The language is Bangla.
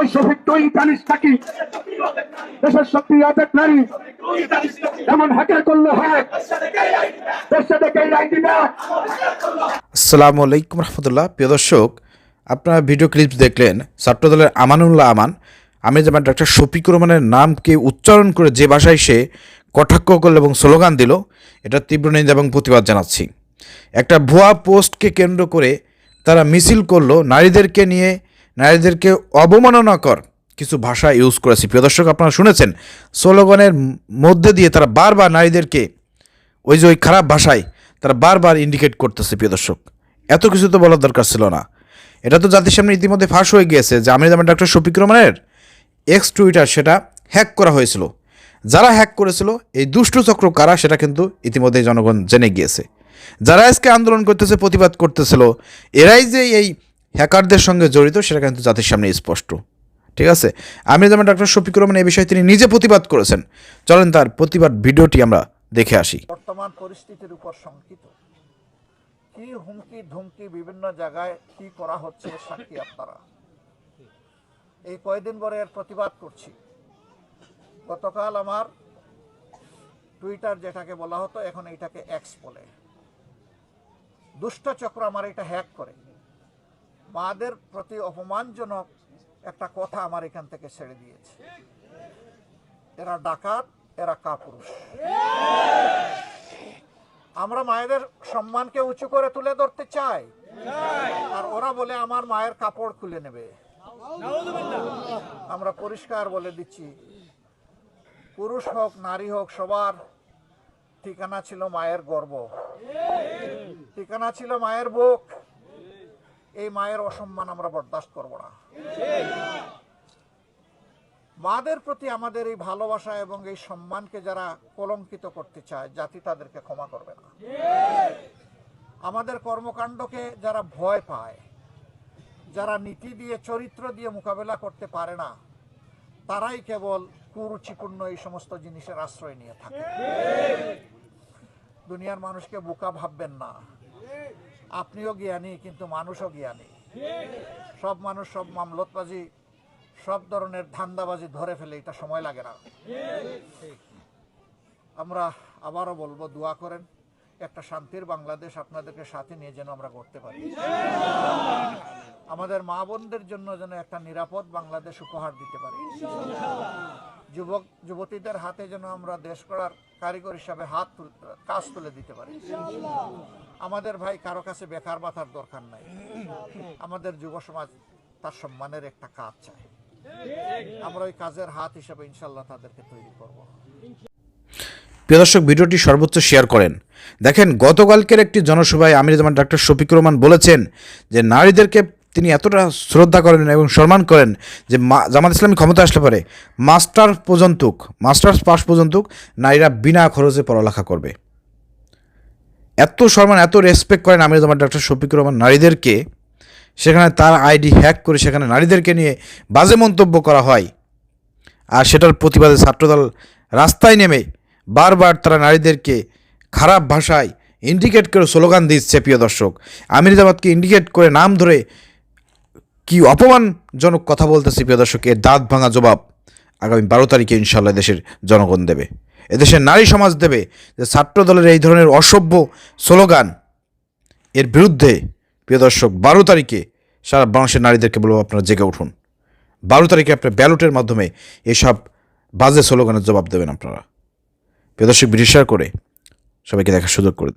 এই শহীদ তুই জানিস নাকি দেশের শক্তি আবেগ নারী। এমন হ্যাকে করল আসসালামু আলাইকুম রহমতুল্লাহ। প্রিয় দর্শক, আপনারা ভিডিও ক্লিপস দেখলেন, ছাত্রদলের আমানুল্লাহ আমান। আমি যেমন ডক্টর শফিকুর রহমানের নামকে উচ্চারণ করে যে ভাষায় সে কটাক্ষ করল এবং স্লোগান দিল, এটা তীব্র নিন্দা এবং প্রতিবাদ জানাচ্ছি। একটা ভুয়া পোস্টকে কেন্দ্র করে তারা মিছিল করল, নারীদেরকে নিয়ে নারীদেরকে অবমাননা কর। কিছু ভাষা ইউজ করেছি। প্রিয় দর্শক, আপনারা শুনেছেন, স্লোগানের মধ্যে দিয়ে তারা বারবার নারীদেরকে ওই যে ওই খারাপ ভাষায় তারা বারবার ইন্ডিকেট করতেছে, প্রিয় দর্শক। এত কিছু তো বলার দরকার ছিল না। এটা তো জাতির সামনে ইতিমধ্যে ফাঁস হয়ে গিয়েছে। যে আমির জামান ডক্টর শফিক রহমানের এক্স টুইটার সেটা হ্যাক করা হয়েছিল। যারা হ্যাক করেছিল, এই দুষ্টু চক্র কারা, সেটা কিন্তু ইতিমধ্যে জনগণ জেনে গিয়েছে। যারা আজকে আন্দোলন করতেছে, প্রতিবাদ করতেছিল, এরাই যে এই হ্যাকারদের সঙ্গে জড়িত, সেটা কিন্তু জাতির সামনে স্পষ্ট। ঠিক আছে? আমির জামান ডক্টর শফিকুর রহমান এই বিষয়ে তিনি নিজে প্রতিবাদ করেছেন। চলেন তার প্রতিবাদ ভিডিওটি আমরা দেখে আসি। বর্তমান পরিস্থিতির উপর শঙ্কিত। কি হুমকি ধুমকি বিভিন্ন জায়গায় কি করা হচ্ছে সাক্ষী আপনারা? এই কয়দিন পরে এর প্রতিবাদ করছি। গতকাল আমার টুইটার যেটাকে বলা হতো, এখন এটাকে এক্স বলে। দুষ্ট চক্র আমার এটা হ্যাক করে। মাদের প্রতি অপমানজনক একটা কথা আমার এখান থেকে ছেড়ে দিয়েছে। এরা ডাকাত, এরা কাপুরুষ। আমরা মায়েদের সম্মানকে উঁচু করে তুলে ধরতে চাই। আর ওরা বলে, আমার মায়ের কাপড় খুলে নেবে। আমরা পরিষ্কার বলে দিচ্ছি, পুরুষ হোক, নারী হোক, সবার ঠিকানা ছিল মায়ের গর্ব। ঠিকানা ছিল মায়ের বুক। এই মায়ের অসম্মান আমরা বরদাস্ত করব না। মাদের প্রতি আমাদের এই ভালোবাসা এবং এই সম্মানকে যারা কলঙ্কিত করতে চায়, জাতি তাদেরকে ক্ষমা করবে না। আমাদের কর্মকাণ্ডকে যারা ভয় পায়, যারা নীতি দিয়ে, চরিত্র দিয়ে মোকাবেলা করতে পারে না, তারাই কেবল কুরুচিপূর্ণ এই সমস্ত জিনিসের আশ্রয় নিয়ে থাকে। দুনিয়ার মানুষকে বোকা ভাববেন না। আপনিও জ্ঞানী, কিন্তু মানুষও জ্ঞানী। সব মানুষ, সব মামলতবাজি, সব ধরনের ধান্দাবাজি ধরে ফেলে এটা সময় লাগে না। আমরা আবারও বলব, দোয়া করেন, একটা শান্তির বাংলাদেশ আপনাদেরকে সাথে নিয়ে যেন আমরা করতে পারি। আমাদের মা বোনদের জন্য যেন একটা নিরাপদ বাংলাদেশ উপহার দিতে পারি। যুবক যুবতীদের হাতে যেন আমরা দেশ করার কারিগর হিসাবে হাত তুল- কাজ তুলে দিতে পারি। আমাদের ভাই কারও কাছে বেকার মাথার দরকার নাই। আমাদের যুব সমাজ তার সম্মানের একটা কাজ চায় আমরা ওই কাজের হাত হিসাবে ইনশাল্লাহ তাদেরকে তৈরি করব। প্রিয় দর্শক ভিডিওটি সর্বোচ্চ শেয়ার করেন। দেখেন গতকালকের একটি জনসভায় আমির জামান ডাক্তার শফিকুর রহমান বলেছেন যে নারীদেরকে এতটা শ্রদ্ধা করেন এবং সম্মান করেন যে মা- জামাত ইসলামী ক্ষমতা আসলে পারে মাস্টার পর্যন্তক, মাস্টার্স পাস পর্যন্তক নারীরা বিনা খরচে পড়ালেখা করবে। এত সম্মান, এত রেসপেক্ট করেন আমির জামান ডাক্তার শফিকুর রহমান নারীদেরকে, সেখানে তার আইডি হ্যাক করে সেখানে নারীদেরকে নিয়ে বাজে মন্তব্য করা হয়। আর সেটার প্রতিবাদে ছাত্রদল রাস্তায় নেমে বারবার তারা নারীদেরকে খারাপ ভাষায় ইন্ডিকেট করে স্লোগান দিচ্ছে, প্রিয় দর্শক। আমিরাবাদকে ইন্ডিকেট করে নাম ধরে কি অপমানজনক কথা বলতেছে প্রিয় দর্শক? এর দাঁত ভাঙা জবাব আগামী বারো তারিখে ইনশাল্লাহ দেশের জনগণ দেবে। এদেশের নারী সমাজ দেবে যে ছাত্র দলের এই ধরনের অসভ্য স্লোগান। এর বিরুদ্ধে প্রিয় দর্শক, বারো তারিখে সারা বাংলাদেশের নারীদেরকে বলব আপনারা জেগে উঠুন। বারো তারিখে আপনার ব্যালটের মাধ্যমে এসব বাজে স্লোগানের জবাব দেবেন আপনারা। প্রিয় দর্শক বিরিশার করে সবাইকে দেখার সুযোগ করে।